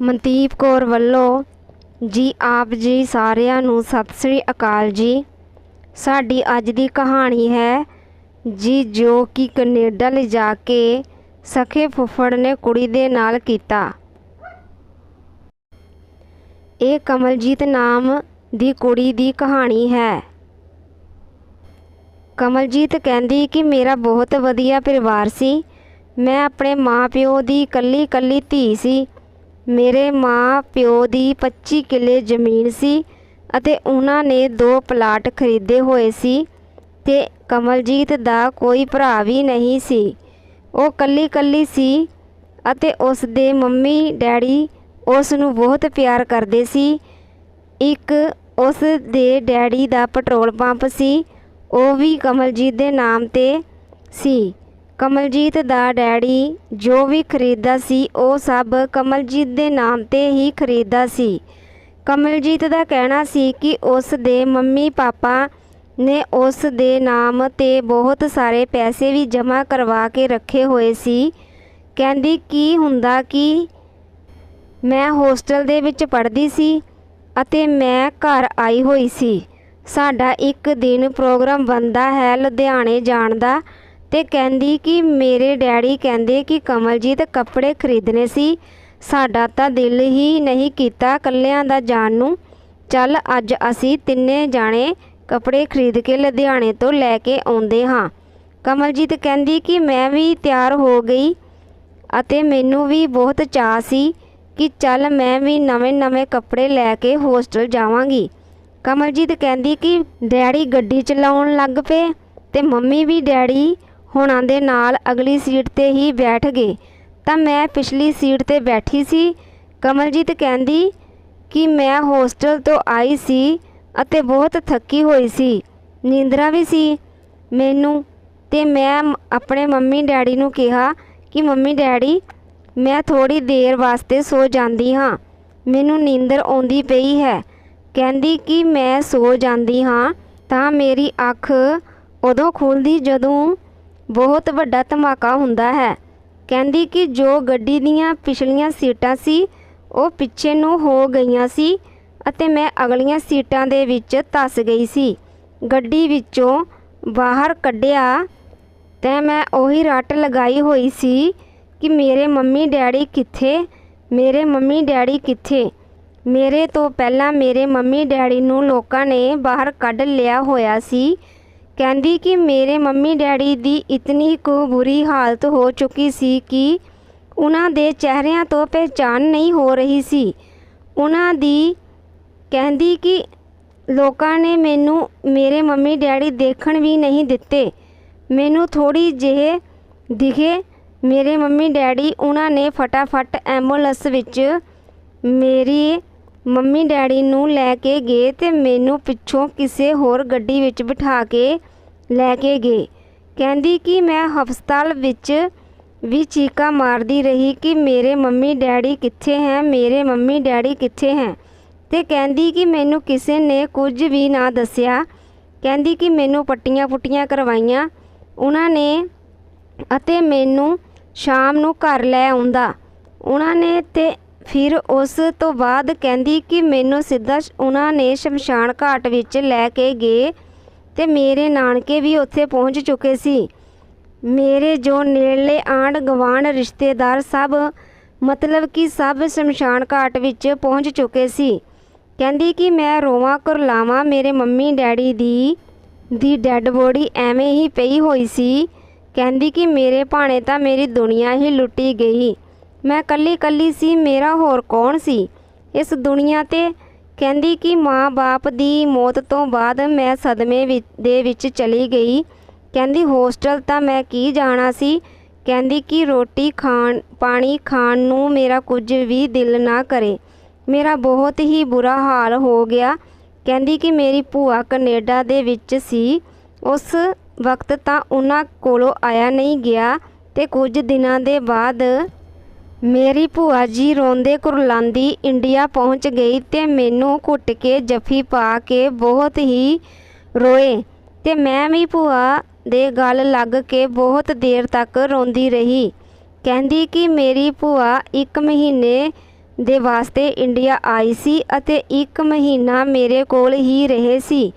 ਮਨਦੀਪ ਕੌਰ ਵੱਲੋਂ ਜੀ ਆਪ ਜੀ ਸਾਰਿਆਂ ਨੂੰ ਸਤਿ ਸ੍ਰੀ ਅਕਾਲ ਜੀ। ਸਾਡੀ ਅੱਜ ਦੀ ਕਹਾਣੀ ਹੈ ਜੀ ਜੋ ਕਿ ਕੈਨੇਡਾ ਲਿਜਾ ਕੇ ਸਖੇ ਫੁੱਫੜ ਨੇ ਕੁੜੀ ਦੇ ਨਾਲ ਕੀਤਾ। ਇਹ ਕਮਲਜੀਤ ਨਾਮ ਦੀ ਕੁੜੀ ਦੀ ਕਹਾਣੀ ਹੈ। ਕਮਲਜੀਤ ਕਹਿੰਦੀ ਕਿ ਮੇਰਾ ਬਹੁਤ ਵਧੀਆ ਪਰਿਵਾਰ ਸੀ। ਮੈਂ ਆਪਣੇ ਮਾਪਿਓ ਦੀ ਇਕੱਲੀ ਇਕੱਲੀ ਧੀ ਸੀ। ਮੇਰੇ ਮਾਂ ਪਿਓ ਦੀ 25 ਕਿੱਲੇ ਜ਼ਮੀਨ ਸੀ ਅਤੇ ਉਹਨਾਂ ਨੇ ਦੋ ਪਲਾਟ ਖਰੀਦੇ ਹੋਏ ਸੀ ਤੇ ਕਮਲਜੀਤ ਦਾ ਕੋਈ ਭਰਾ ਵੀ ਨਹੀਂ ਸੀ। ਉਹ ਕੱਲੀ ਕੱਲੀ ਸੀ ਅਤੇ ਉਸ ਦੇ ਮੰਮੀ ਡੈਡੀ ਉਸ ਨੂੰ ਬਹੁਤ ਪਿਆਰ ਕਰਦੇ ਸੀ। ਇੱਕ ਉਸ ਦੇ ਡੈਡੀ ਦਾ ਪੈਟਰੋਲ ਪੰਪ ਸੀ, ਉਹ ਵੀ ਕਮਲਜੀਤ ਦੇ ਨਾਮ ਤੇ ਸੀ। ਕਮਲਜੀਤ ਦਾ ਡੈਡੀ ਜੋ ਵੀ ਖਰੀਦਦਾ ਸੀ, ਉਹ ਸਭ ਕਮਲਜੀਤ ਦੇ ਨਾਮ ਤੇ ਹੀ ਖਰੀਦਦਾ ਸੀ। ਕਮਲਜੀਤ ਦਾ ਕਹਿਣਾ ਸੀ ਕਿ ਉਸ ਦੇ ਮੰਮੀ ਪਾਪਾ ਨੇ ਉਸ ਦੇ ਨਾਮ ਤੇ ਬਹੁਤ ਸਾਰੇ ਪੈਸੇ ਵੀ ਜਮ੍ਹਾਂ ਕਰਵਾ ਕੇ ਰੱਖੇ ਹੋਏ ਸੀ। ਕਹਿੰਦੀ, ਕੀ ਹੁੰਦਾ ਕਿ ਮੈਂ ਹੋਸਟਲ ਦੇ ਵਿੱਚ ਪੜ੍ਹਦੀ ਸੀ ਅਤੇ ਮੈਂ ਘਰ ਆਈ ਹੋਈ ਸੀ। ਸਾਡਾ ਇੱਕ ਦਿਨ ਪ੍ਰੋਗਰਾਮ ਬਣਦਾ ਹੈ ਲੁਧਿਆਣੇ ਜਾਣ ਦਾ। ਤੇ ਕਹਿੰਦੀ ਕਿ ਮੇਰੇ ਡੈਡੀ ਕਹਿੰਦੇ ਕਿ ਕਮਲਜੀਤ ਕੱਪੜੇ ਖਰੀਦਣੇ ਸੀ। ਸਾਡਾ ਤਾਂ ਦਿਲ ਹੀ ਨਹੀਂ ਕੀਤਾ ਕੱਲਿਆਂ ਦਾ ਜਾਣ ਨੂੰ। ਚੱਲ ਅੱਜ ਅਸੀਂ ਤਿੰਨੇ ਜਾਣੇ ਕੱਪੜੇ ਖਰੀਦ ਕੇ ਲੁਧਿਆਣੇ ਤੋਂ ਲੈ ਕੇ ਆਉਂਦੇ ਹਾਂ। ਕਮਲਜੀਤ ਕਹਿੰਦੀ ਕਿ ਮੈਂ ਵੀ ਤਿਆਰ ਹੋ ਗਈ ਅਤੇ ਮੈਨੂੰ ਵੀ ਬਹੁਤ ਚਾਅ ਸੀ ਕਿ ਚੱਲ ਮੈਂ ਵੀ ਨਵੇਂ-ਨਵੇਂ ਕੱਪੜੇ ਲੈ ਕੇ ਹੋਸਟਲ ਜਾਵਾਂਗੀ। ਕਮਲਜੀਤ ਕਹਿੰਦੀ ਕਿ ਡੈਡੀ ਗੱਡੀ ਚਲਾਉਣ ਲੱਗ ਪਏ ਤੇ ਮੰਮੀ ਵੀ ਡੈਡੀ ਹੁਣਾਂ ਦੇ ਨਾਲ ਅਗਲੀ ਸੀਟ ਤੇ ਹੀ ਬੈਠ ਗਏ। ਤਾਂ ਮੈਂ ਪਿਛਲੀ ਸੀਟ ਤੇ ਬੈਠੀ ਸੀ। ਕਮਲਜੀਤ ਕਹਿੰਦੀ ਕਿ ਮੈਂ ਹੋਸਟਲ ਤੋਂ ਆਈ ਸੀ ਅਤੇ ਬਹੁਤ ਥੱਕੀ ਹੋਈ ਸੀ। ਨੀਂਦਰਾ ਵੀ ਸੀ ਮੈਨੂੰ ਤੇ ਮੈਂ ਆਪਣੇ ਮੰਮੀ ਡੈਡੀ ਨੂੰ ਕਿਹਾ ਕਿ, ਮੰਮੀ ਡੈਡੀ, ਮੈਂ ਥੋੜੀ ਦੇਰ ਵਾਸਤੇ ਸੋ ਜਾਂਦੀ ਹਾਂ। ਮੈਨੂੰ ਨੀਂਦਰ ਆਉਂਦੀ ਪਈ ਹੈ। ਕਹਿੰਦੀ ਕਿ ਮੈਂ ਸੋ ਜਾਂਦੀ ਹਾਂ ਤਾਂ ਮੇਰੀ ਅੱਖ ਉਦੋਂ ਖੁੱਲਦੀ ਜਦੋਂ ਬਹੁਤ ਵੱਡਾ ਧਮਾਕਾ ਹੁੰਦਾ ਹੈ। ਕਹਿੰਦੀ ਕਿ ਜੋ ਗੱਡੀ ਦੀਆਂ ਪਿਛਲੀਆਂ ਸੀਟਾਂ ਸੀ, ਉਹ ਪਿੱਛੇ ਨੂੰ ਹੋ ਗਈਆਂ ਸੀ ਅਤੇ ਮੈਂ ਅਗਲੀਆਂ ਸੀਟਾਂ ਦੇ ਵਿੱਚ ਧੱਸ ਗਈ ਸੀ। ਗੱਡੀ ਵਿੱਚੋਂ ਬਾਹਰ ਕੱਢਿਆ ਤੇ ਮੈਂ ਉਹੀ ਰੱਟ ਲਗਾਈ ਹੋਈ ਸੀ ਕਿ ਮੇਰੇ ਮੰਮੀ ਡੈਡੀ ਕਿੱਥੇ, ਮੇਰੇ ਮੰਮੀ ਡੈਡੀ ਕਿੱਥੇ। ਮੇਰੇ ਤੋਂ ਪਹਿਲਾਂ ਮੇਰੇ ਮੰਮੀ ਡੈਡੀ ਨੂੰ ਲੋਕਾਂ ਨੇ ਬਾਹਰ ਕੱਢ ਲਿਆ ਹੋਇਆ ਸੀ ਕਹਿੰਦੀ ਕਿ ਮੇਰੇ ਮੰਮੀ ਡੈਡੀ ਦੀ ਇਤਨੀ ਕੁ ਬੁਰੀ ਹਾਲਤ ਹੋ ਚੁੱਕੀ ਸੀ ਕਿ ਉਹਨਾਂ ਦੇ ਚਿਹਰਿਆਂ ਤੋਂ ਪਹਿਚਾਨ ਨਹੀਂ ਹੋ ਰਹੀ ਸੀ। ਉਹਨਾਂ ਦੀ ਕਹਿੰਦੀ ਕਿ ਲੋਕਾਂ ਨੇ ਮੈਨੂੰ ਮੇਰੇ ਮੰਮੀ ਡੈਡੀ ਦੇਖਣ ਵੀ ਨਹੀਂ ਦਿੱਤੇ। ਮੈਨੂੰ ਥੋੜੀ ਜਿਹੇ ਦਿਖੇ। ਮੇਰੇ ਮੰਮੀ ਡੈਡੀ ਉਹਨਾਂ ਨੇ ਫਟਾਫਟ ਐਂਬੂਲੈਂਸ ਵਿੱਚ ਮੇਰੀ ਮੰਮੀ ਡੈਡੀ ਨੂੰ ਲੈ ਕੇ ਗਏ ਤੇ ਮੈਨੂੰ ਪਿੱਛੋਂ ਕਿਸੇ ਹੋਰ ਗੱਡੀ ਵਿੱਚ ਬਿਠਾ ਕੇ ਲੈ ਕੇ ਗਏ। ਕਹਿੰਦੀ ਕਿ ਮੈਂ ਹਸਪਤਾਲ ਵਿੱਚ ਵੀ ਚੀਕਾ ਮਾਰਦੀ ਰਹੀ ਕਿ ਮੇਰੇ ਮੰਮੀ ਡੈਡੀ ਕਿੱਥੇ ਹੈ, ਮੇਰੇ ਮੰਮੀ ਡੈਡੀ ਕਿੱਥੇ ਹੈ। ਤੇ ਕਹਿੰਦੀ ਕਿ ਮੈਨੂੰ ਕਿਸੇ ਨੇ ਕੁਝ ਵੀ ਨਾ ਦੱਸਿਆ। ਕਹਿੰਦੀ ਕਿ ਮੈਨੂੰ ਪੱਟੀਆਂ ਪੁੱਟੀਆਂ ਕਰਵਾਈਆਂ। ਉਹਨਾਂ ਨੇ ਅਤੇ ਮੈਨੂੰ ਸ਼ਾਮ ਨੂੰ ਘਰ ਲੈ ਆਉਂਦਾ। ਉਹਨਾਂ ਨੇ ਤੇ ਫਿਰ ਉਸ ਤੋਂ ਬਾਅਦ ਕਹਿੰਦੀ ਕਿ ਮੈਨੂੰ ਸਿੱਧਾ ਸ਼- ਉਹਨਾਂ ਨੇ ਸ਼ਮਸ਼ਾਨ ਘਾਟ ਵਿੱਚ ਲੈ ਕੇ ਗਏ ਤੇ ਮੇਰੇ ਨਾਨਕੇ ਵੀ ਉੱਥੇ ਪਹੁੰਚ ਚੁੱਕੇ ਸੀ। ਮੇਰੇ ਜੋ ਨੇੜਲੇ ਆਂਢ ਗਵਾਂਢ ਰਿਸ਼ਤੇਦਾਰ ਸਭ, ਮਤਲਬ ਕਿ ਸਭ ਸ਼ਮਸ਼ਾਨ ਘਾਟ ਵਿੱਚ ਪਹੁੰਚ ਚੁੱਕੇ ਸੀ। ਕਹਿੰਦੀ ਕਿ ਮੈਂ ਰੋਵਾਂ ਕੁਰਲਾਵਾਂ ਮੇਰੇ ਮੰਮੀ ਡੈਡੀ ਦੀ ਦੀ ਡੈੱਡ ਬੋਡੀ ਐਵੇਂ ਹੀ ਪਈ ਹੋਈ ਸੀ। ਕਹਿੰਦੀ ਕਿ ਮੇਰੇ ਭਾਣੇ ਤਾਂ ਮੇਰੀ ਦੁਨੀਆ ਹੀ ਲੁੱਟੀ ਗਈ। ਮੈਂ ਕੱਲੀ ਕੱਲੀ ਸੀ, ਮੇਰਾ ਹੋਰ ਕੌਣ ਸੀ? ਇਸ ਦੁਨੀਆ ਤੇ ਕਹਿੰਦੀ ਕਿ ਮਾਂ-ਬਾਪ ਦੀ ਮੌਤ ਤੋਂ ਬਾਅਦ ਮੈਂ ਸਦਮੇ ਵਿ- ਦੇ ਵਿੱਚ ਚਲੀ ਗਈ। ਕਹਿੰਦੀ, ਹੋਸਟਲ ਤਾਂ ਮੈਂ ਕੀ ਜਾਣਾ ਸੀ? ਕਹਿੰਦੀ ਕਿ ਰੋਟੀ ਖਾਣ, ਪਾਣੀ ਖਾਣ ਨੂੰ ਮੇਰਾ ਕੁਝ ਵੀ ਦਿਲ ਨਾ ਕਰੇ। ਮੇਰਾ ਬਹੁਤ ਹੀ ਬੁਰਾ ਹਾਲ ਹੋ ਗਿਆ। ਕਹਿੰਦੀ ਕਿ ਮੇਰੀ ਭੂਆ ਕੈਨੇਡਾ ਦੇ ਵਿੱਚ ਸੀ। ਉਸ ਵਕਤ ਤਾਂ ਉਹਨਾਂ ਕੋਲੋਂ ਆਇਆ ਨਹੀਂ ਗਿਆ ਤੇ ਕੁਝ ਦਿਨਾਂ ਦੇ ਬਾਅਦ ਮੇਰੀ ਭੂਆ ਜੀ ਰੋਂਦੇ ਕੁਰਲਾਂਦੀ ਇੰਡੀਆ ਪਹੁੰਚ ਗਈ ਤੇ ਮੈਨੂੰ ਘੁੱਟ ਕੇ ਜੱਫੀ ਪਾ ਕੇ ਬਹੁਤ ਹੀ ਰੋਏ ਤੇ ਮੈਂ ਵੀ ਭੂਆ ਦੇ ਗਲ ਲੱਗ ਕੇ ਬਹੁਤ ਦੇਰ ਤੱਕ ਰੋਂਦੀ ਰਹੀ। ਕਹਿੰਦੀ ਕਿ ਮੇਰੀ ਭੂਆ ਇੱਕ ਮਹੀਨੇ ਦੇ ਵਾਸਤੇ ਇੰਡੀਆ ਆਈ ਸੀ ਅਤੇ ਇੱਕ ਮਹੀਨਾ ਮੇਰੇ ਕੋਲ ਹੀ ਰਹੇ ਸੀ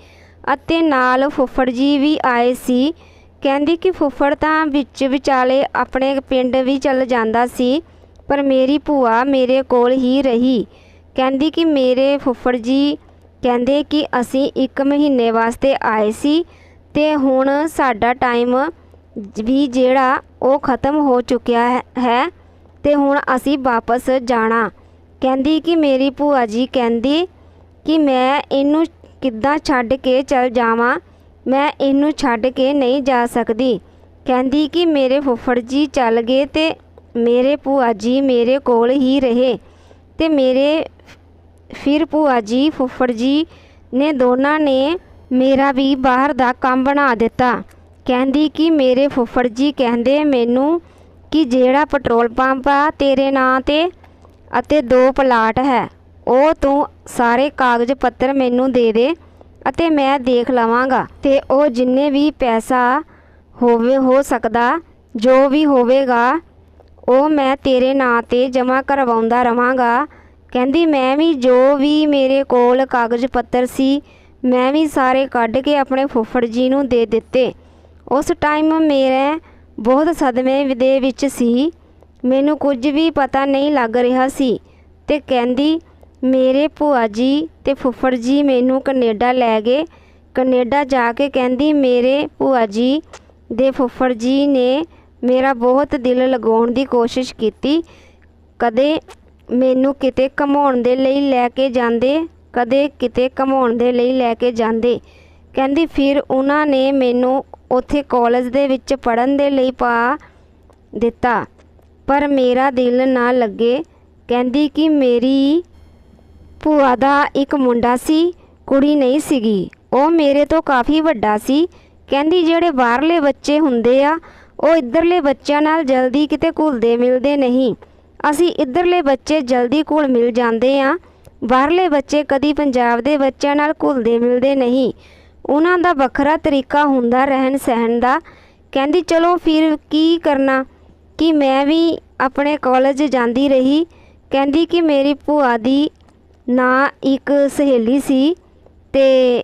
ਅਤੇ ਨਾਲ ਫੁੱਫੜ ਜੀ ਵੀ ਆਏ ਸੀ। ਕਹਿੰਦੀ ਕਿ ਫੁੱਫੜ ਤਾਂ ਵਿੱਚ ਵਿਚਾਲੇ ਆਪਣੇ ਪਿੰਡ ਵੀ ਚੱਲ ਜਾਂਦਾ ਸੀ ਪਰ ਮੇਰੀ ਭੂਆ ਮੇਰੇ ਕੋਲ ਹੀ ਰਹੀ। ਕਹਿੰਦੀ ਕਿ ਮੇਰੇ ਫੁੱਫੜ ਜੀ ਕਹਿੰਦੇ ਕਿ ਅਸੀਂ ਇੱਕ ਮਹੀਨੇ ਵਾਸਤੇ ਆਏ ਸੀ ਤੇ ਹੁਣ ਸਾਡਾ ਟਾਈਮ ਵੀ ਜਿਹੜਾ ਉਹ ਖਤਮ ਹੋ ਚੁੱਕਿਆ ਹੈ- ਹੈ ਤੇ ਹੁਣ ਅਸੀਂ ਵਾਪਸ ਜਾਣਾ। ਕਹਿੰਦੀ ਕਿ ਮੇਰੀ ਭੂਆ ਜੀ ਕਹਿੰਦੀ ਕਿ ਮੈਂ ਇਹਨੂੰ ਕਿੱਦਾਂ ਛੱਡ ਕੇ ਚਲ ਜਾਵਾਂ, ਮੈਂ ਇਹਨੂੰ ਛੱਡ ਕੇ ਨਹੀਂ ਜਾ ਸਕਦੀ। ਕਹਿੰਦੀ ਕਿ ਮੇਰੇ ਫੁੱਫੜ ਜੀ ਚੱਲ ਗਏ ਤੇ ਮੇਰੇ ਭੂਆ ਜੀ ਮੇਰੇ ਕੋਲ ਹੀ ਰਹੇ ਅਤੇ ਮੇਰੇ ਫਿਰ ਭੂਆ ਜੀ ਫੁੱਫੜ ਜੀ ਨੇ ਦੋਨਾਂ ਨੇ ਮੇਰਾ ਵੀ ਬਾਹਰ ਦਾ ਕੰਮ ਬਣਾ ਦਿੱਤਾ। ਕਹਿੰਦੀ ਕਿ ਮੇਰੇ ਫੁੱਫੜ ਜੀ ਕਹਿੰਦੇ ਮੈਨੂੰ ਕਿ ਜਿਹੜਾ ਪੈਟਰੋਲ ਪੰਪ ਆ ਤੇਰੇ ਨਾਂ ਤੇ ਅਤੇ ਦੋ ਪਲਾਟ ਹੈ, ਉਹ ਤੂੰ ਸਾਰੇ ਕਾਗਜ਼ ਪੱਤਰ ਮੈਨੂੰ ਦੇ ਦੇ ਅਤੇ ਮੈਂ ਦੇਖ ਲਵਾਂਗਾ ਤੇ ਉਹ ਜਿੰਨੇ ਵੀ ਪੈਸਾ ਹੋਵੇ, ਹੋ ਸਕਦਾ, ਜੋ ਵੀ ਹੋਵੇਗਾ ਉਹ ਮੈਂ ਤੇਰੇ ਨਾਂ ਤੇ ਜਮ੍ਹਾਂ ਕਰਵਾਉਂਦਾ ਰਵਾਂਗਾ। ਕਹਿੰਦੀ, ਮੈਂ ਵੀ ਜੋ ਵੀ ਮੇਰੇ ਕੋਲ ਕਾਗਜ਼ ਪੱਤਰ ਸੀ, ਮੈਂ ਵੀ ਸਾਰੇ ਕੱਢ ਕੇ ਆਪਣੇ ਫੁੱਫੜ ਜੀ ਨੂੰ ਦੇ ਦਿੱਤੇ। ਉਸ ਟਾਈਮ ਮੇਰੇ ਬਹੁਤ ਸਦਮੇ ਦੇ ਵਿੱਚ ਸੀ। ਮੈਨੂੰ ਕੁਝ ਵੀ ਪਤਾ ਨਹੀਂ ਲੱਗ ਰਿਹਾ ਸੀ ਤੇ ਕਹਿੰਦੀ, ਮੇਰੇ ਭੂਆ ਜੀ ਤੇ ਫੁੱਫੜ ਜੀ ਮੈਨੂੰ ਕੈਨੇਡਾ ਲੈ ਗਏ। ਕੈਨੇਡਾ ਜਾ ਕੇ ਕਹਿੰਦੀ, ਮੇਰੇ ਭੂਆ ਜੀ ਦੇ ਫੁੱਫੜ ਜੀ ਨੇ ਮੇਰਾ ਬਹੁਤ ਦਿਲ ਲਗਾਉਣ ਦੀ ਕੋਸ਼ਿਸ਼ ਕੀਤੀ। ਕਦੇ ਮੈਨੂੰ ਕਿਤੇ ਘਮਾਉਣ ਦੇ ਲਈ ਲੈ ਕੇ ਜਾਂਦੇ, ਕਦੇ ਕਿਤੇ ਘਮਾਉਣ ਦੇ ਲਈ ਲੈ ਕੇ ਜਾਂਦੇ। ਕਹਿੰਦੀ, ਫਿਰ ਉਹਨਾਂ ਨੇ ਮੈਨੂੰ ਉੱਥੇ ਕਾਲਜ ਦੇ ਵਿੱਚ ਪੜਨ ਦੇ ਲਈ ਪਾ ਦਿੱਤਾ, ਪਰ ਮੇਰਾ ਦਿਲ ਨਾ ਲੱਗੇ। ਕਹਿੰਦੀ ਕਿ ਮੇਰੀ ਭੂਆ ਦਾ ਇੱਕ ਮੁੰਡਾ ਸੀ, ਕੁੜੀ ਨਹੀਂ ਸੀਗੀ। ਉਹ ਮੇਰੇ ਤੋਂ ਕਾਫੀ ਵੱਡਾ ਸੀ। ਕਹਿੰਦੀ, ਜਿਹੜੇ ਬਾਹਰਲੇ ਬੱਚੇ ਹੁੰਦੇ ਆ ਉਹ ਇੱਧਰਲੇ ਬੱਚਿਆਂ ਨਾਲ ਜਲਦੀ ਕਿਤੇ ਘੁਲਦੇ ਮਿਲਦੇ ਨਹੀਂ। ਅਸੀਂ ਇੱਧਰਲੇ ਬੱਚੇ ਜਲਦੀ ਘੁਲ ਮਿਲ ਜਾਂਦੇ ਆ। ਬਾਹਰਲੇ ਬੱਚੇ ਕਦੀ ਪੰਜਾਬ ਦੇ ਬੱਚਿਆਂ ਨਾਲ ਘੁਲਦੇ ਮਿਲਦੇ ਨਹੀਂ। ਉਹਨਾਂ ਦਾ ਵੱਖਰਾ ਤਰੀਕਾ ਹੁੰਦਾ ਰਹਿਣ ਸਹਿਣ ਦਾ। ਕਹਿੰਦੀ, ਚਲੋ ਫਿਰ ਕੀ ਕਰਨਾ? ਕਿ ਮੈਂ ਵੀ ਆਪਣੇ ਕਾਲਜ ਜਾਂਦੀ ਰਹੀ। ਕਹਿੰਦੀ ਕਿ ਮੇਰੀ ਭੂਆ ਦੀ ਨਾਂ ਇੱਕ ਸਹੇਲੀ ਸੀ ਤੇ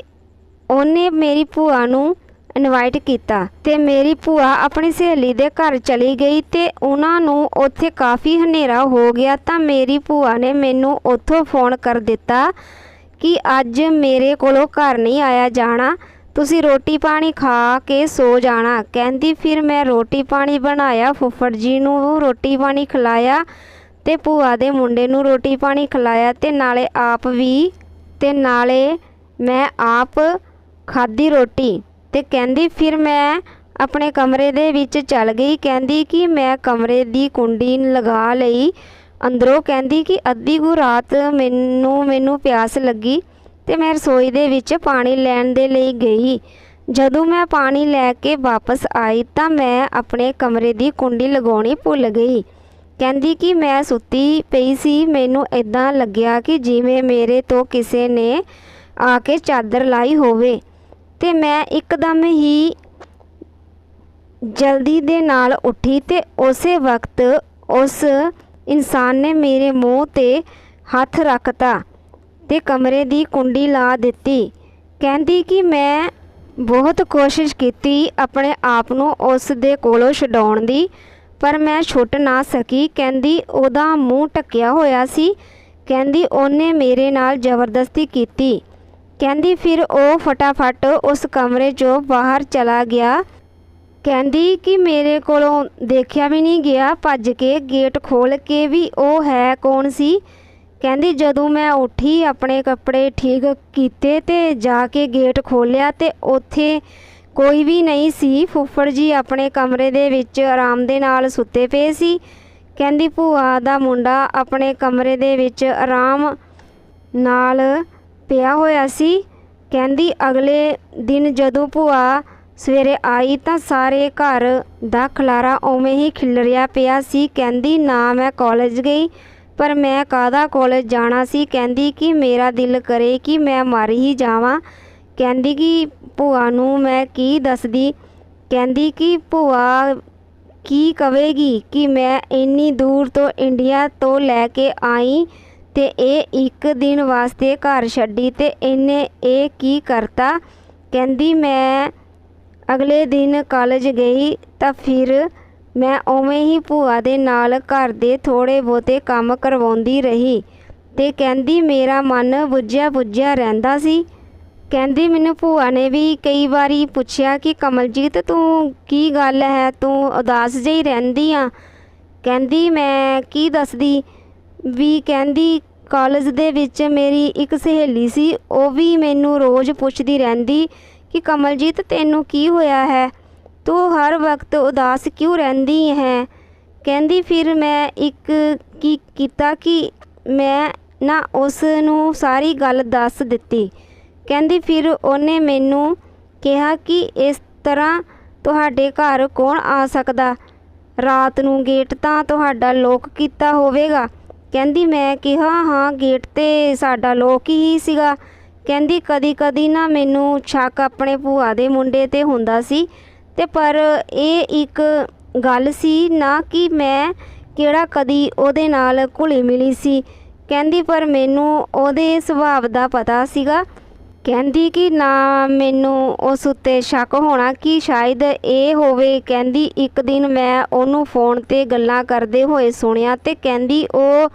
ਉਹਨੇ ਮੇਰੀ ਭੂਆ ਨੂੰ ਇਨਵਾਈਟ ਕੀਤਾ ਤੇ ਮੇਰੀ ਭੂਆ ਆਪਣੀ ਸਹੇਲੀ ਦੇ ਘਰ ਚਲੀ ਗਈ ਤੇ ਉਹਨਾਂ ਨੂੰ ਉੱਥੇ ਕਾਫੀ ਹਨੇਰਾ ਹੋ ਗਿਆ ਤਾਂ ਮੇਰੀ ਭੂਆ ਨੇ ਮੈਨੂੰ ਉੱਥੋਂ ਫੋਨ ਕਰ ਦਿੱਤਾ ਕਿ ਅੱਜ ਮੇਰੇ ਕੋਲੋਂ ਘਰ ਨਹੀਂ ਆਇਆ ਜਾਣਾ, ਤੁਸੀਂ ਰੋਟੀ ਪਾਣੀ ਖਾ ਕੇ ਸੋ ਜਾਣਾ। ਕਹਿੰਦੀ, ਫਿਰ ਮੈਂ ਰੋਟੀ ਪਾਣੀ ਬਣਾਇਆ, ਫੁੱਫੜ ਜੀ ਨੂੰ ਰੋਟੀ ਪਾਣੀ ਖਿਲਾਇਆ ਤੇ ਭੂਆ ਦੇ ਮੁੰਡੇ ਨੂੰ ਰੋਟੀ ਪਾਣੀ ਖਿਲਾਇਆ ਤੇ ਨਾਲੇ ਆਪ ਵੀ ਤੇ ਨਾਲੇ ਮੈਂ ਆਪ ਖਾਧੀ ਰੋਟੀ। ਤੇ ਕਹਿੰਦੀ, ਫਿਰ ਮੈਂ ਆਪਣੇ ਕਮਰੇ ਦੇ ਵਿੱਚ ਚਲ ਗਈ। ਕਹਿੰਦੀ ਕਿ ਮੈਂ ਕਮਰੇ ਦੀ ਕੁੰਡੀ ਲਗਾ ਲਈ। ਅੰਦਰੋਂ ਕਹਿੰਦੀ ਕਿ ਅੱਧੀ ਕੁ ਰਾਤ ਮੈਨੂੰ ਮੈਨੂੰ ਪਿਆਸ ਲੱਗੀ ਤੇ ਮੈਂ ਰਸੋਈ ਦੇ ਵਿੱਚ ਪਾਣੀ ਲੈਣ ਦੇ ਲਈ ਗਈ। ਜਦੋਂ ਮੈਂ ਪਾਣੀ ਲੈ ਕੇ ਵਾਪਸ ਆਈ ਤਾਂ ਮੈਂ ਆਪਣੇ ਕਮਰੇ ਦੀ ਕੁੰਡੀ ਲਗਾਉਣੀ ਭੁੱਲ ਗਈ। ਕਹਿੰਦੀ ਕਿ ਮੈਂ ਸੁੱਤੀ ਪਈ ਸੀ। ਮੈਨੂੰ ਇਦਾਂ ਲੱਗਿਆ ਕਿ ਜਿਵੇਂ ਮੇਰੇ ਤੋਂ ਕਿਸੇ ਨੇ ਆ ਕੇ ਚਾਦਰ ਲਾਈ ਹੋਵੇ। ਤੇ ਮੈਂ ਇੱਕਦਮ ਹੀ ਜਲਦੀ ਦੇ ਨਾਲ ਉੱਠੀ ਅਤੇ ਉਸੇ ਵਕਤ ਉਸ ਇਨਸਾਨ ਨੇ ਮੇਰੇ ਮੂੰਹ ਤੇ ਹੱਥ ਰੱਖਤਾ ਅਤੇ ਕਮਰੇ ਦੀ ਕੁੰਡੀ ਲਾ ਦਿੱਤੀ। ਕਹਿੰਦੀ ਕਿ ਮੈਂ ਬਹੁਤ ਕੋਸ਼ਿਸ਼ ਕੀਤੀ ਆਪਣੇ ਆਪ ਨੂੰ ਉਸ ਦੇ ਕੋਲੋਂ ਛਡਾਉਣ ਦੀ, ਪਰ ਮੈਂ ਛੁੱਟ ਨਾ ਸਕੀ। ਕਹਿੰਦੀ, ਉਹਦਾ ਮੂੰਹ ਟੱਕਿਆ ਹੋਇਆ ਸੀ। ਕਹਿੰਦੀ, ਉਹਨੇ ਮੇਰੇ ਨਾਲ ਜ਼ਬਰਦਸਤੀ ਕੀਤੀ। ਕਹਿੰਦੀ ਫਿਰ ਉਹ ਫਟਾਫਟ ਉਸ ਕਮਰੇ 'ਚੋਂ ਬਾਹਰ ਚਲਾ ਗਿਆ। ਕਹਿੰਦੀ ਕਿ ਮੇਰੇ ਕੋਲੋਂ ਦੇਖਿਆ ਵੀ ਨਹੀਂ ਗਿਆ, ਭੱਜ ਕੇ ਗੇਟ ਖੋਲ ਕੇ ਵੀ ਉਹ ਹੈ ਕੌਣ ਸੀ? ਕਹਿੰਦੀ ਜਦੋਂ ਮੈਂ ਉੱਠੀ ਆਪਣੇ ਕੱਪੜੇ ਠੀਕ ਕੀਤੇ ਤੇ ਜਾ ਕੇ ਗੇਟ ਖੋਲ੍ਹਿਆ ਤੇ ਉੱਥੇ ਕੋਈ ਵੀ ਨਹੀਂ ਸੀ। ਫੁੱਫੜ ਜੀ ਆਪਣੇ ਕਮਰੇ ਦੇ ਵਿੱਚ ਆਰਾਮ ਦੇ ਨਾਲ ਸੁੱਤੇ ਪਏ ਸੀ। ਕਹਿੰਦੀ ਭੂਆ ਦਾ ਮੁੰਡਾ ਆਪਣੇ ਕਮਰੇ ਦੇ ਵਿੱਚ ਆਰਾਮ ਨਾਲ ਪਿਆ ਹੋਇਆ ਸੀ। ਕਹਿੰਦੀ, ਅਗਲੇ ਦਿਨ ਜਦੋਂ ਭੂਆ ਸਵੇਰੇ ਆਈ ਤਾਂ ਸਾਰੇ ਘਰ ਦਾ ਖਲਾਰਾ ਉਵੇਂ ਹੀ ਖਿਲਰਿਆ ਪਿਆ ਸੀ। ਕਹਿੰਦੀ, ਨਾ ਮੈਂ ਕਾਲਜ ਗਈ, ਪਰ ਮੈਂ ਕਾਹਦਾ ਕਾਲਜ ਜਾਣਾ ਸੀ? ਕਹਿੰਦੀ ਕਿ, ਮੇਰਾ ਦਿਲ ਕਰੇ ਕਿ ਮੈਂ ਮਰ ਹੀ ਜਾਵਾਂ। ਕਹਿੰਦੀ ਕਿ, ਭੂਆ ਨੂੰ ਮੈਂ ਕੀ ਦੱਸਦੀ? ਕਹਿੰਦੀ ਕਿ, ਭੂਆ ਕੀ ਕਵੇਗੀ ਕਿ ਮੈਂ ਇੰਨੀ ਦੂਰ ਤੋਂ ਇੰਡੀਆ ਤੋਂ ਲੈ ਕੇ ਆਈ ਤੇ ਇਹ ਇੱਕ ਦਿਨ ਵਾਸਤੇ ਘਰ ਛੱਡੀ ਅਤੇ ਇਹਨੇ ਇਹ ਕੀ ਕਰਤਾ? ਕਹਿੰਦੀ, ਮੈਂ ਅਗਲੇ ਦਿਨ ਕਾਲਜ ਗਈ ਤਾਂ ਫਿਰ ਮੈਂ ਉਵੇਂ ਹੀ ਭੂਆ ਦੇ ਨਾਲ ਘਰ ਦੇ ਥੋੜ੍ਹੇ ਬਹੁਤੇ ਕੰਮ ਕਰਵਾਉਂਦੀ ਰਹੀ ਅਤੇ ਕਹਿੰਦੀ, ਮੇਰਾ ਮਨ ਬੁੱਝਿਆ ਬੁੱਝਿਆ ਰਹਿੰਦਾ ਸੀ। ਕਹਿੰਦੀ, ਮੈਨੂੰ ਭੂਆ ਨੇ ਵੀ ਕਈ ਵਾਰੀ ਪੁੱਛਿਆ ਕਿ, ਕਮਲਜੀਤ, ਤੂੰ ਕੀ ਗੱਲ ਹੈ? ਤੂੰ ਉਦਾਸ ਜਿਹੀ ਰਹਿੰਦੀ ਆ? ਕਹਿੰਦੀ, ਮੈਂ ਕੀ ਦੱਸਦੀ? ਵੀ ਕਹਿੰਦੀ ਕਾਲਜ ਦੇ ਵਿੱਚ ਮੇਰੀ ਇੱਕ ਸਹੇਲੀ ਸੀ, ਉਹ ਵੀ ਮੈਨੂੰ ਰੋਜ਼ ਪੁੱਛਦੀ ਰਹਿੰਦੀ ਕਿ ਕਮਲਜੀਤ ਤੈਨੂੰ ਕੀ ਹੋਇਆ ਹੈ? ਤੂੰ ਹਰ ਵਕਤ ਉਦਾਸ ਕਿਉਂ ਰਹਿੰਦੀ ਹੈ? ਕਹਿੰਦੀ, ਫਿਰ ਮੈਂ ਇੱਕ ਕੀ ਕੀਤਾ ਕਿ ਮੈਂ ਨਾ ਉਸ ਨੂੰ ਸਾਰੀ ਗੱਲ ਦੱਸ ਦਿੱਤੀ। ਕਹਿੰਦੀ, ਫਿਰ ਉਹਨੇ ਮੈਨੂੰ ਕਿਹਾ ਕਿ ਇਸ ਤਰ੍ਹਾਂ ਤੁਹਾਡੇ ਘਰ ਕੌਣ ਆ ਸਕਦਾ? ਰਾਤ ਨੂੰ ਗੇਟ ਤਾਂ ਤੁਹਾਡਾ ਲੋਕ ਕੀਤਾ ਹੋਵੇਗਾ। ਕਹਿੰਦੀ ਮੈਂ ਕਿਹਾ, ਹਾਂ, ਗੇਟ ਤੇ ਸਾਡਾ ਲੋਕ ਹੀ ਸੀਗਾ। ਕਹਿੰਦੀ, ਕਦੀ ਕਦੀ ਨਾ ਮੈਨੂੰ ਛੱਕ ਆਪਣੇ ਭੂਆ ਦੇ ਮੁੰਡੇ ਤੇ ਹੁੰਦਾ ਸੀ। ਤੇ ਪਰ ਇਹ ਇੱਕ ਗੱਲ ਸੀ ਨਾ ਕਿ ਮੈਂ ਕਿਹੜਾ ਕਦੀ ਉਹਦੇ ਨਾਲ ਘੁਲੀ ਮਿਲੀ ਸੀ। ਕਹਿੰਦੀ, ਪਰ ਮੈਨੂੰ ਉਹਦੇ ਸੁਭਾਅ ਦਾ ਪਤਾ ਸੀਗਾ। ਕਹਿੰਦੀ ਕਿ ਨਾ ਮੈਨੂੰ ਉਸ ਉੱਤੇ ਸ਼ੱਕ ਹੋਣਾ ਕਿ ਸ਼ਾਇਦ ਇਹ ਹੋਵੇ। ਕਹਿੰਦੀ, ਇੱਕ ਦਿਨ ਮੈਂ ਉਹਨੂੰ ਫੋਨ ਤੇ ਗੱਲਾਂ ਕਰਦੇ ਹੋਏ ਸੁਣਿਆ ਤੇ ਕਹਿੰਦੀ, ਉਹ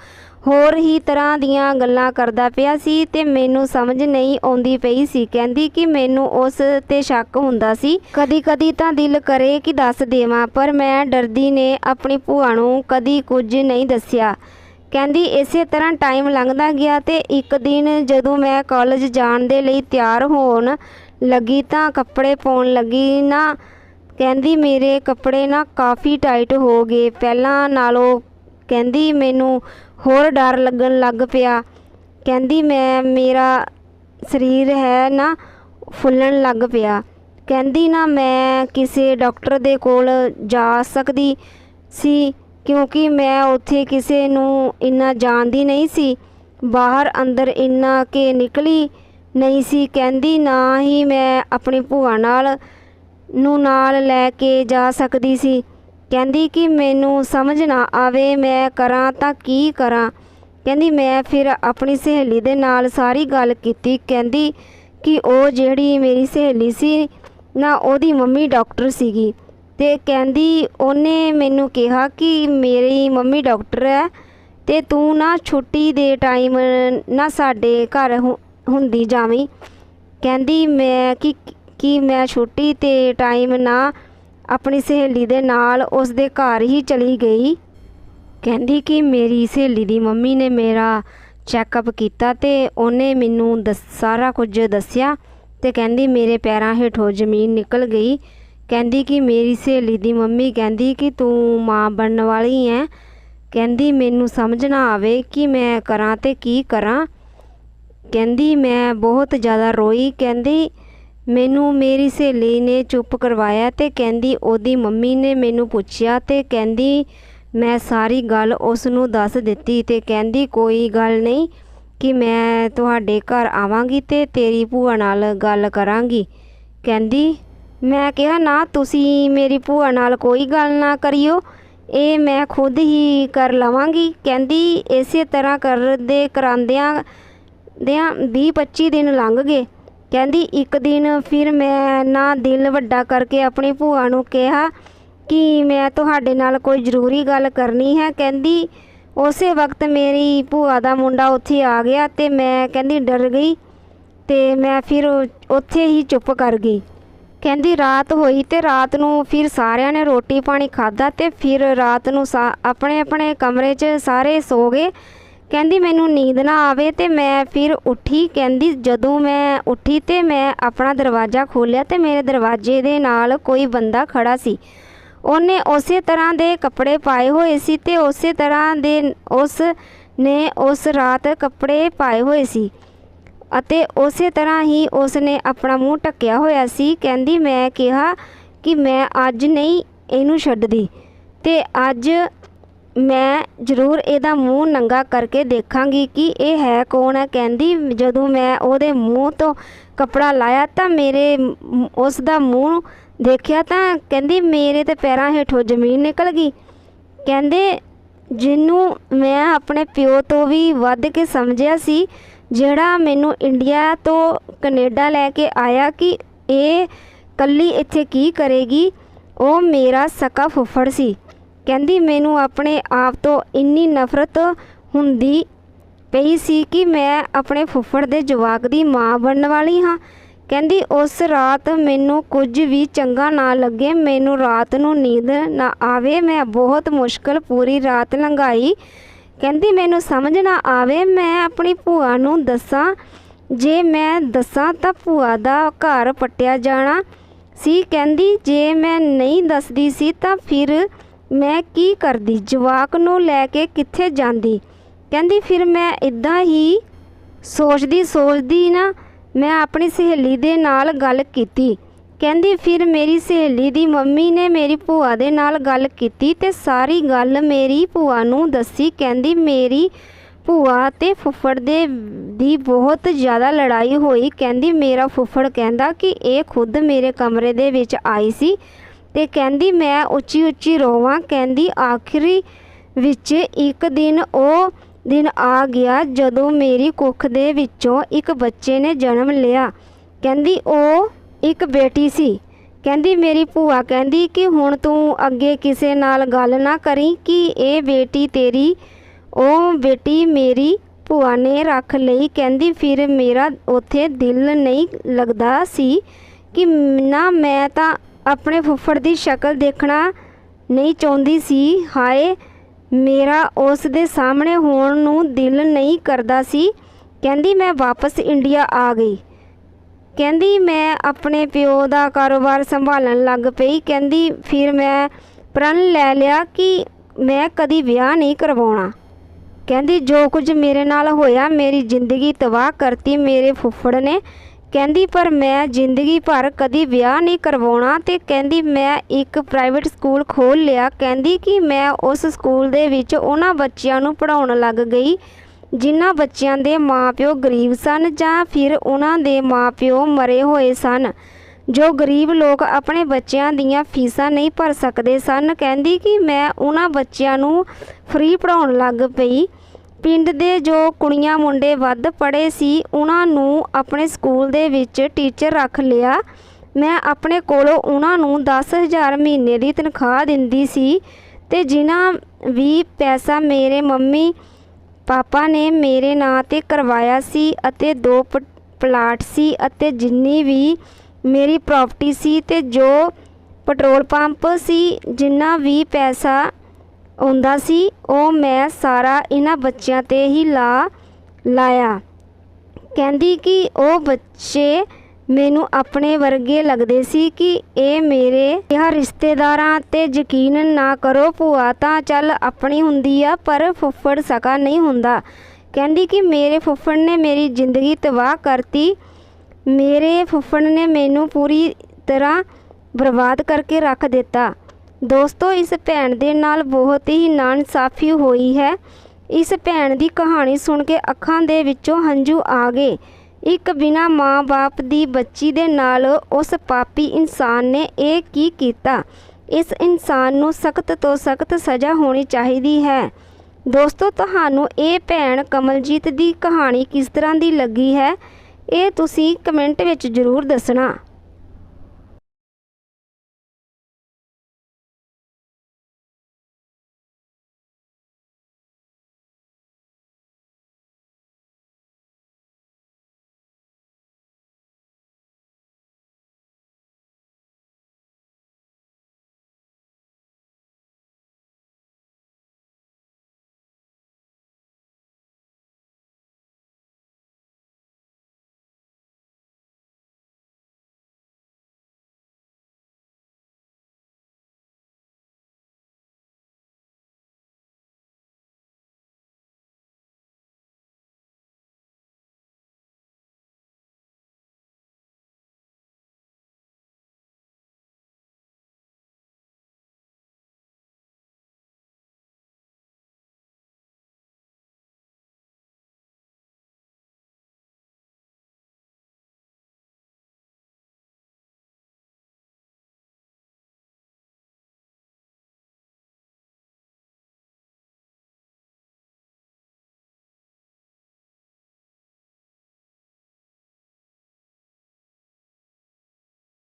ਹੋਰ ਹੀ ਤਰ੍ਹਾਂ ਦੀਆਂ ਗੱਲਾਂ ਕਰਦਾ ਪਿਆ ਸੀ ਤੇ ਮੈਨੂੰ ਸਮਝ ਨਹੀਂ ਆਉਂਦੀ ਪਈ ਸੀ। ਕਹਿੰਦੀ ਕਿ ਮੈਨੂੰ ਉਸ ਤੇ ਸ਼ੱਕ ਹੁੰਦਾ ਸੀ। ਕਦੀ ਕਦੀ ਤਾਂ ਦਿਲ ਕਰੇ ਕਿ ਦੱਸ ਦੇਵਾਂ, ਪਰ ਮੈਂ ਡਰਦੀ ਨੇ ਆਪਣੀ ਭੂਆ ਨੂੰ ਕਦੀ ਕੁਝ ਨਹੀਂ ਦੱਸਿਆ। ਕਹਿੰਦੀ ਇਸੇ ਤਰ੍ਹਾਂ ਟਾਈਮ ਲੰਘਦਾ ਗਿਆ ਤੇ ਇੱਕ ਦਿਨ ਜਦੋਂ ਮੈਂ ਕਾਲਜ ਜਾਣ ਦੇ ਲਈ ਤਿਆਰ ਹੋਣ ਲੱਗੀ ਤਾਂ ਕੱਪੜੇ ਪਾਉਣ ਲੱਗੀ ਨਾ, ਕਹਿੰਦੀ ਮੇਰੇ ਕੱਪੜੇ ਨਾ ਕਾਫੀ ਟਾਈਟ ਹੋ ਗਏ। ਪਹਿਲਾਂ ਨਾਲੋਂ ਕਹਿੰਦੀ ਮੈਨੂੰ ਹੋਰ ਡਰ ਲੱਗਣ ਲੱਗ ਪਿਆ। ਕਹਿੰਦੀ ਮੈਂ, ਮੇਰਾ ਸਰੀਰ ਹੈ ਨਾ ਫੁੱਲਣ ਲੱਗ ਪਿਆ। ਕਹਿੰਦੀ ਨਾ ਮੈਂ ਕਿਸੇ ਡਾਕਟਰ ਦੇ ਕੋਲ ਜਾ ਸਕਦੀ ਸੀ। ਕਿਉਂਕਿ ਮੈਂ ਉੱਥੇ ਕਿਸੇ ਨੂੰ ਇੰਨਾ ਜਾਣਦੀ ਨਹੀਂ ਸੀ। ਬਾਹਰ ਅੰਦਰ ਇੰਨਾ ਕਿ ਨਿਕਲੀ ਨਹੀਂ ਸੀ। ਕਹਿੰਦੀ, ਨਾ ਹੀ ਮੈਂ ਆਪਣੀ ਭੂਆ ਨਾਲ, ਨੂੰ ਨਾਲ ਲੈ ਕੇ ਜਾ ਸਕਦੀ ਸੀ। ਕਹਿੰਦੀ ਕਿ ਮੈਨੂੰ ਸਮਝ ਨਾ ਆਵੇ, ਮੈਂ ਕਰਾਂ ਤਾਂ ਕੀ ਕਰਾਂ? ਕਹਿੰਦੀ, ਮੈਂ ਫਿਰ ਆਪਣੀ ਸਹੇਲੀ ਦੇ ਨਾਲ ਸਾਰੀ ਗੱਲ ਕੀਤੀ। ਕਹਿੰਦੀ ਕਿ ਉਹ ਜਿਹੜੀ ਮੇਰੀ ਸਹੇਲੀ ਸੀ, ਨਾ ਉਹਦੀ ਮੰਮੀ ਡਾਕਟਰ ਸੀਗੀ। ਅਤੇ ਕਹਿੰਦੀ, ਉਹਨੇ ਮੈਨੂੰ ਕਿਹਾ ਕਿ ਮੇਰੀ ਮੰਮੀ ਡਾਕਟਰ ਹੈ ਅਤੇ ਤੂੰ ਨਾ ਛੁੱਟੀ ਦੇ ਟਾਈਮ ਨਾ ਸਾਡੇ ਘਰ ਹੁ- ਹੁੰਦੀ ਜਾਵੀਂ। ਕਹਿੰਦੀ, ਮੈਂ ਕਿ ਕਿ ਮੈਂ ਛੁੱਟੀ ਤੇ ਟਾਈਮ ਨਾ ਆਪਣੀ ਸਹੇਲੀ ਦੇ ਨਾਲ ਉਸ ਦੇ ਘਰ ਹੀ ਚਲੀ ਗਈ। ਕਹਿੰਦੀ ਕਿ ਮੇਰੀ ਸਹੇਲੀ ਦੀ ਮੰਮੀ ਨੇ ਮੇਰਾ ਚੈੱਕਅਪ ਕੀਤਾ ਤੇ ਉਹਨੇ ਮੈਨੂੰ ਦਸ, ਸਾਰਾ ਕੁਝ ਦੱਸਿਆ ਤੇ ਕਹਿੰਦੀ ਮੇਰੇ ਪੈਰਾਂ ਹੇਠੋਂ ਜ਼ਮੀਨ ਨਿਕਲ ਗਈ। ਕਹਿੰਦੀ ਕਿ ਮੇਰੀ ਸਹੇਲੀ ਦੀ ਮੰਮੀ ਕਹਿੰਦੀ ਕਿ ਤੂੰ ਮਾਂ ਬਣਨ ਵਾਲੀ ਐ। ਕਹਿੰਦੀ ਮੈਨੂੰ ਸਮਝ ਨਾ ਆਵੇ ਕਿ ਮੈਂ ਕਰਾਂ ਤੇ ਕੀ ਕਰਾਂ। ਕਹਿੰਦੀ ਮੈਂ ਬਹੁਤ ਜ਼ਿਆਦਾ ਰੋਈ। ਕਹਿੰਦੀ ਮੈਨੂੰ ਮੇਰੀ ਸਹੇਲੀ ਨੇ ਚੁੱਪ ਕਰਵਾਇਆ ਤੇ ਕਹਿੰਦੀ ਉਹਦੀ ਮੰਮੀ ਨੇ ਮੈਨੂੰ ਪੁੱਛਿਆ ਤੇ ਕਹਿੰਦੀ ਮੈਂ ਸਾਰੀ ਗੱਲ ਉਸ ਨੂੰ ਦੱਸ ਦਿੱਤੀ ਤੇ ਕਹਿੰਦੀ ਕੋਈ ਗੱਲ ਨਹੀਂ ਕਿ ਮੈਂ ਤੁਹਾਡੇ ਘਰ ਆਵਾਂਗੀ ਤੇ ਤੇਰੀ ਭੂਆ ਨਾਲ ਗੱਲ ਕਰਾਂਗੀ। ਕਹਿੰਦੀ ਮੈਂ ਕਿਹਾ, ਨਾ, ਤੁਸੀਂ ਮੇਰੀ ਭੂਆ ਨਾਲ ਕੋਈ ਗੱਲ ਨਾ ਕਰਿਓ। ਇਹ ਮੈਂ ਖੁਦ ਹੀ ਕਰ ਲਵਾਂਗੀ। ਕਹਿੰਦੀ, ਇਸੇ ਤਰ੍ਹਾਂ ਕਰਦੇ, ਕਰਾਂਦਿਆਂ, ਦਿਆਂ 20 25 ਦਿਨ ਲੰਘ ਗਏ। ਕਹਿੰਦੀ, ਇੱਕ ਦਿਨ ਫਿਰ ਮੈਂ ਨਾ ਦਿਲ ਵੱਡਾ ਕਰਕੇ ਆਪਣੀ ਭੂਆ ਨੂੰ ਕਿਹਾ ਕਿ ਮੈਂ ਤੁਹਾਡੇ ਨਾਲ ਕੋਈ ਜ਼ਰੂਰੀ ਗੱਲ ਕਰਨੀ ਹੈ। ਕਹਿੰਦੀ, ਉਸੇ ਵਕਤ ਮੇਰੀ ਭੂਆ ਦਾ ਮੁੰਡਾ ਉੱਥੇ ਆ ਗਿਆ ਤੇ ਮੈਂ, ਕਹਿੰਦੀ, ਡਰ ਗਈ ਤੇ ਮੈਂ ਫਿਰ ਉੱਥੇ ਹੀ ਚੁੱਪ ਕਰ ਗਈ। ਕਹਿੰਦੀ ਰਾਤ ਹੋਈ ਤੇ ਰਾਤ ਨੂੰ ਫਿਰ ਸਾਰਿਆਂ ਨੇ ਰੋਟੀ ਪਾਣੀ ਖਾਧਾ ਤੇ ਫਿਰ ਰਾਤ ਨੂੰ ਸਾ- ਆਪਣੇ ਆਪਣੇ ਕਮਰੇ 'ਚ ਸਾਰੇ ਸੋ ਗਏ। ਕਹਿੰਦੀ ਮੈਨੂੰ ਨੀਂਦ ਨਾ ਆਵੇ ਤੇ ਮੈਂ ਫਿਰ ਉੱਠੀ। ਕਹਿੰਦੀ ਜਦੋਂ ਮੈਂ ਉੱਠੀ ਤੇ ਮੈਂ ਆਪਣਾ ਦਰਵਾਜ਼ਾ ਖੋਲ੍ਹਿਆ ਤੇ ਮੇਰੇ ਦਰਵਾਜ਼ੇ ਦੇ ਨਾਲ ਕੋਈ ਬੰਦਾ ਖੜਾ ਸੀ। ਉਹਨੇ ਉਸੇ ਤਰ੍ਹਾਂ ਦੇ ਕੱਪੜੇ ਪਾਏ ਹੋਏ ਸੀ ਤੇ ਉਸੇ ਤਰ੍ਹਾਂ ਦੇ ਉਸ ਨੇ ਉਸ ਰਾਤ ਕੱਪੜੇ ਪਾਏ ਹੋਏ ਸੀ। ਅਤੇ ਉਸੇ ਤਰ੍ਹਾਂ ਹੀ ਉਸ ਨੇ ਆਪਣਾ ਮੂੰਹ ਢੱਕਿਆ ਹੋਇਆ ਸੀ। ਕਹਿੰਦੀ, ਮੈਂ ਕਿਹਾ ਕਿ ਮੈਂ ਅੱਜ ਨਹੀਂ ਇਹਨੂੰ ਛੱਡਦੀ ਤੇ ਅੱਜ ਮੈਂ ਜ਼ਰੂਰ ਇਹਦਾ ਮੂੰਹ ਨੰਗਾ ਕਰਕੇ ਦੇਖਾਂਗੀ ਕਿ ਇਹ ਹੈ ਕੌਣ ਹੈ। ਕਹਿੰਦੀ, ਜਦੋਂ ਮੈਂ ਉਹਦੇ ਮੂੰਹ ਤੋਂ ਕਪੜਾ ਲਾਇਆ ਤਾਂ ਮੇਰੇ ਮ- ਉਸ ਦਾ ਮੂੰਹ ਦੇਖਿਆ ਤਾਂ ਕਹਿੰਦੀ, ਮੇਰੇ ਤੇ ਪੈਰਾਂ ਹੇਠੋਂ ਜ਼ਮੀਨ ਨਿਕਲ ਗਈ। ਕਹਿੰਦੇ, ਜਿਹਨੂੰ ਮੈਂ ਆਪਣੇ ਪਿਓ ਤੋਂ ਵੀ ਵੱਧ ਕੇ ਸਮਝਿਆ ਸੀ ਜਿਹੜਾ ਮੈਨੂੰ ਇੰਡੀਆ ਤੋਂ ਕੈਨੇਡਾ ਲੈ ਕੇ ਆਇਆ ਕਿ ਇਹ ਕੱਲੀ ਇੱਥੇ ਕੀ ਕਰੇਗੀ, ਉਹ ਮੇਰਾ ਸਕਾ ਫੁੱਫੜ ਸੀ। ਕਹਿੰਦੀ, ਮੈਨੂੰ ਆਪਣੇ ਆਪ ਤੋਂ ਇੰਨੀ ਨਫ਼ਰਤ ਹੁੰਦੀ ਪਈ ਸੀ ਕਿ ਮੈਂ ਆਪਣੇ ਫੁੱਫੜ ਦੇ ਜਵਾਕ ਦੀ ਮਾਂ ਬਣਨ ਵਾਲੀ ਹਾਂ। ਕਹਿੰਦੀ, ਉਸ ਰਾਤ ਮੈਨੂੰ ਕੁਝ ਵੀ ਚੰਗਾ ਨਾ ਲੱਗੇ, ਮੈਨੂੰ ਰਾਤ ਨੂੰ ਨੀਂਦ ਨਾ ਆਵੇ, ਮੈਂ ਬਹੁਤ ਮੁਸ਼ਕਲ ਪੂਰੀ ਰਾਤ ਲੰਘਾਈ। ਕਹਿੰਦੀ, ਮੈਨੂੰ ਸਮਝ ਨਾ ਆਵੇ, ਮੈਂ ਆਪਣੀ ਭੂਆ ਨੂੰ ਦੱਸਾਂ। ਜੇ ਮੈਂ ਦੱਸਾਂ ਤਾਂ ਭੂਆ ਦਾ ਘਰ ਪੱਟਿਆ ਜਾਣਾ ਸੀ। ਕਹਿੰਦੀ, ਜੇ ਮੈਂ ਨਹੀਂ ਦੱਸਦੀ ਸੀ ਤਾਂ ਫਿਰ ਮੈਂ ਕੀ ਕਰਦੀ? ਜਵਾਕ ਨੂੰ ਲੈ ਕੇ ਕਿੱਥੇ ਜਾਂਦੀ? ਕਹਿੰਦੀ, ਫਿਰ ਮੈਂ ਇਦਾਂ ਹੀ ਸੋਚਦੀ ਸੋਚਦੀ ਨਾ, ਮੈਂ ਆਪਣੀ ਸਹੇਲੀ ਦੇ ਨਾਲ ਗੱਲ ਕੀਤੀ। ਕਹਿੰਦੀ, ਫਿਰ ਮੇਰੀ ਸਹੇਲੀ ਦੀ ਮੰਮੀ ਨੇ ਮੇਰੀ ਭੂਆ ਦੇ ਨਾਲ ਗੱਲ ਕੀਤੀ ਤੇ ਸਾਰੀ ਗੱਲ ਮੇਰੀ ਭੂਆ ਨੂੰ ਦੱਸੀ। ਕਹਿੰਦੀ, ਮੇਰੀ ਭੂਆ ਤੇ ਫੁੱਫੜ ਦੇ ਦੀ ਬਹੁਤ ਜ਼ਿਆਦਾ ਲੜਾਈ ਹੋਈ। ਕਹਿੰਦੀ, ਮੇਰਾ ਫੁੱਫੜ ਕਹਿੰਦਾ ਕਿ ਇਹ ਖੁਦ ਮੇਰੇ ਕਮਰੇ ਦੇ ਵਿੱਚ ਆਈ ਸੀ ਤੇ ਕਹਿੰਦੀ, ਮੈਂ ਉੱਚੀ ਉੱਚੀ ਰੋਵਾਂ। ਕਹਿੰਦੀ, ਆਖਰੀ ਵਿੱਚ ਇੱਕ ਦਿਨ ਉਹ ਦਿਨ ਆ ਗਿਆ ਜਦੋਂ ਮੇਰੀ ਕੁੱਖ ਦੇ ਵਿੱਚੋਂ ਇੱਕ ਬੱਚੇ ਨੇ ਜਨਮ ਲਿਆ। ਕਹਿੰਦੀ, ਉਹ ਇੱਕ ਬੇਟੀ ਸੀ। ਕਹਿੰਦੀ, ਮੇਰੀ ਭੂਆ ਕਹਿੰਦੀ ਕਿ ਹੁਣ ਤੂੰ ਅੱਗੇ ਕਿਸੇ ਨਾਲ ਗੱਲ ਨਾ ਕਰੀ ਕਿ ਇਹ ਬੇਟੀ ਤੇਰੀ, ਉਹ ਬੇਟੀ ਮੇਰੀ ਭੂਆ ਨੇ ਰੱਖ ਲਈ। ਕਹਿੰਦੀ, ਫਿਰ ਮੇਰਾ ਉੱਥੇ ਦਿਲ ਨਹੀਂ ਲੱਗਦਾ ਸੀ ਕਿ ਨਾ ਮੈਂ ਤਾਂ ਆਪਣੇ ਫੁੱਫੜ ਦੀ ਸ਼ਕਲ ਦੇਖਣਾ ਨਹੀਂ ਚਾਹੁੰਦੀ ਸੀ। ਹਾਏ, ਮੇਰਾ ਉਸ ਦੇ ਸਾਹਮਣੇ ਹੋਣ ਨੂੰ ਦਿਲ ਨਹੀਂ ਕਰਦਾ ਸੀ। ਕਹਿੰਦੀ, ਮੈਂ ਵਾਪਸ ਇੰਡੀਆ ਆ ਗਈ। ਕਹਿੰਦੀ ਮੈਂ ਆਪਣੇ ਪਿਓ ਦਾ ਕਾਰੋਬਾਰ ਸੰਭਾਲਣ ਲੱਗ ਪਈ। ਕਹਿੰਦੀ, ਫਿਰ ਮੈਂ ਪ੍ਰਣ ਲੈ ਲਿਆ ਕਿ ਮੈਂ ਕਦੀ ਵਿਆਹ ਨਹੀਂ ਕਰਵਾਉਣਾ। ਕਹਿੰਦੀ, ਜੋ ਕੁਝ ਮੇਰੇ ਨਾਲ ਹੋਇਆ, ਮੇਰੀ ਜ਼ਿੰਦਗੀ ਤਬਾਹ ਕਰਤੀ, ਮੇਰੇ ਫੁੱਫੜ ਨੇ। ਕਹਿੰਦੀ, ਪਰ ਮੈਂ ਜ਼ਿੰਦਗੀ ਭਰ ਕਦੀ ਵਿਆਹ ਨਹੀਂ ਕਰਵਾਉਣਾ। ਤੇ ਕਹਿੰਦੀ, ਮੈਂ ਇੱਕ ਪ੍ਰਾਈਵੇਟ ਸਕੂਲ ਖੋਲ ਲਿਆ। ਕਹਿੰਦੀ ਕਿ ਮੈਂ ਉਸ ਸਕੂਲ ਦੇ ਵਿੱਚ ਉਹਨਾਂ ਬੱਚਿਆਂ ਨੂੰ ਪੜਾਉਣ ਲੱਗ ਗਈ। ਜਿਨ੍ਹਾਂ ਬੱਚਿਆਂ ਦੇ ਮਾਪਿਓ ਗਰੀਬ ਸਨ ਜਾਂ ਫਿਰ ਉਹਨਾਂ ਦੇ ਮਾਪਿਓ ਮਰੇ ਹੋਏ ਸਨ, ਜੋ ਗਰੀਬ ਲੋਕ ਆਪਣੇ ਬੱਚਿਆਂ ਦੀਆਂ ਫੀਸਾਂ ਨਹੀਂ ਭਰ ਸਕਦੇ ਸਨ, ਕਹਿੰਦੀ ਕਿ ਮੈਂ ਉਹਨਾਂ ਬੱਚਿਆਂ ਨੂੰ ਫ੍ਰੀ ਪੜਾਉਣ ਲੱਗ ਪਈ। ਪਿੰਡ ਦੇ ਜੋ ਕੁੜੀਆਂ ਮੁੰਡੇ ਵੱਧ ਪੜ੍ਹੇ ਸੀ, ਉਹਨਾਂ ਨੂੰ ਆਪਣੇ ਸਕੂਲ ਦੇ ਵਿੱਚ ਟੀਚਰ ਰੱਖ ਲਿਆ। ਮੈਂ ਆਪਣੇ ਕੋਲੋਂ ਉਹਨਾਂ ਨੂੰ 10000 ਮਹੀਨੇ ਦੀ ਤਨਖਾਹ ਦਿੰਦੀ ਸੀ ਤੇ ਜਿਨ੍ਹਾਂ ਵੀ ਪੈਸਾ ਮੇਰੇ ਮੰਮੀ ਪਾਪਾ ਨੇ ਮੇਰੇ ਨਾਂ ਤੇ ਕਰਵਾਇਆ ਸੀ ਅਤੇ ਦੋ ਪ- ਪਲਾਟ ਸੀ ਅਤੇ ਜਿੰਨੀ ਵੀ ਮੇਰੀ ਪ੍ਰੋਪਰਟੀ ਸੀ ਅਤੇ ਜੋ ਪੈਟਰੋਲ ਪੰਪ ਸੀ, ਜਿੰਨਾ ਵੀ ਪੈਸਾ ਆਉਂਦਾ ਸੀ, ਉਹ ਮੈਂ ਸਾਰਾ ਇਹਨਾਂ ਬੱਚਿਆਂ ਤੇ ਹੀ ਲਾ, ਲਾਇਆ। ਕਹਿੰਦੀ ਕਿ ਉਹ ਬੱਚੇ ਮੈਨੂੰ ਆਪਣੇ ਵਰਗੇ ਲੱਗਦੇ ਸੀ ਕਿ ਇਹ ਮੇਰੇ ਇਹ ਰਿਸ਼ਤੇਦਾਰਾਂ ਤੇ ਯਕੀਨ ਨਾ ਕਰੋ ਭੂਆ, ਤਾਂ ਚੱਲ ਆਪਣੀ ਹੁੰਦੀ ਆ, ਪਰ ਫੁੱਫੜ ਸਕਾ ਨਹੀਂ ਹੁੰਦਾ। ਕਹਿੰਦੀ ਕਿ ਮੇਰੇ ਫੁੱਫੜ ਨੇ ਮੇਰੀ ਜ਼ਿੰਦਗੀ ਤਬਾਹ ਕਰਤੀ। ਮੇਰੇ ਫੁੱਫੜ ਨੇ ਮੈਨੂੰ ਪੂਰੀ ਤਰ੍ਹਾਂ ਬਰਬਾਦ ਕਰਕੇ ਰੱਖ ਦਿੱਤਾ। ਦੋਸਤੋ, ਇਸ ਭੈਣ ਦੇ ਨਾਲ ਬਹੁਤ ਹੀ ਨਾਇਨਸਾਫੀ ਹੋਈ ਹੈ। ਇਸ ਭੈਣ ਦੀ ਕਹਾਣੀ ਸੁਣ ਕੇ ਅੱਖਾਂ ਦੇ ਵਿੱਚੋਂ ਹੰਝੂ ਆ ਗਏ। ਇੱਕ ਬਿਨਾ ਮਾਂ-ਬਾਪ ਦੀ ਬੱਚੀ ਦੇ ਨਾਲ ਉਸ ਪਾਪੀ ਇਨਸਾਨ ਨੇ ਇਹ ਕੀ ਕੀਤਾ? ਇਸ ਇਨਸਾਨ ਨੂੰ ਸਖਤ ਤੋਂ ਸਖਤ ਸਜ਼ਾ ਹੋਣੀ ਚਾਹੀਦੀ ਹੈ। ਦੋਸਤੋ, ਤੁਹਾਨੂੰ ਇਹ ਭੈਣ ਕਮਲਜੀਤ ਦੀ ਕਹਾਣੀ ਕਿਸ ਤਰ੍ਹਾਂ ਦੀ ਲੱਗੀ ਹੈ? ਇਹ ਤੁਸੀਂ ਕਮੈਂਟ ਵਿੱਚ ਜ਼ਰੂਰ ਦੱਸਣਾ।